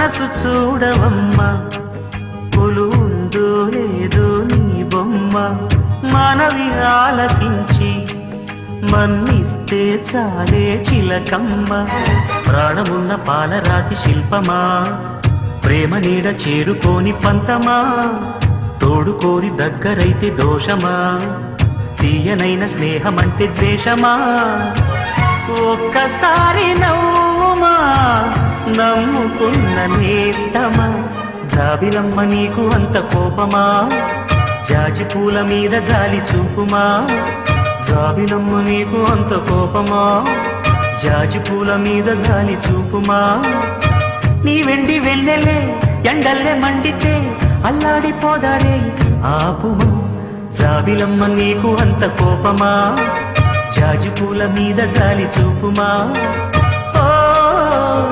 మనసు చూడవమ్మా. పులు ఉందో లేదో నీ బొమ్మ. మనవి ఆలకించి మన్నిస్తే చాలే చిలకమ్మ. ప్రాణమున్న పాలరాతి శిల్పమా. ప్రేమ నీడ చేరుకోని పంతమా. తోడుకోని దగ్గరైతే దోషమా. తీయనైన స్నేహమంటే ద్వేషమా. ఒక్కసారి నవ్వు నమ్ముకున్న నేస్తమా? జాబిలమ్మ నీకు అంత కోపమా? జాజి పూల మీద జాలి చూపుమా? జాబిలమ్మ నీకు అంత కోపమా? జాజి పూల మీద జాలి చూపుమా? నీ వెండి వెన్నెలే ఎండల్లే మండితే అల్లాడిపోదారే ఆపుమా? జాబిలమ్మ నీకు అంత కోపమా? జాజి పూల మీద జాలి చూపుమా?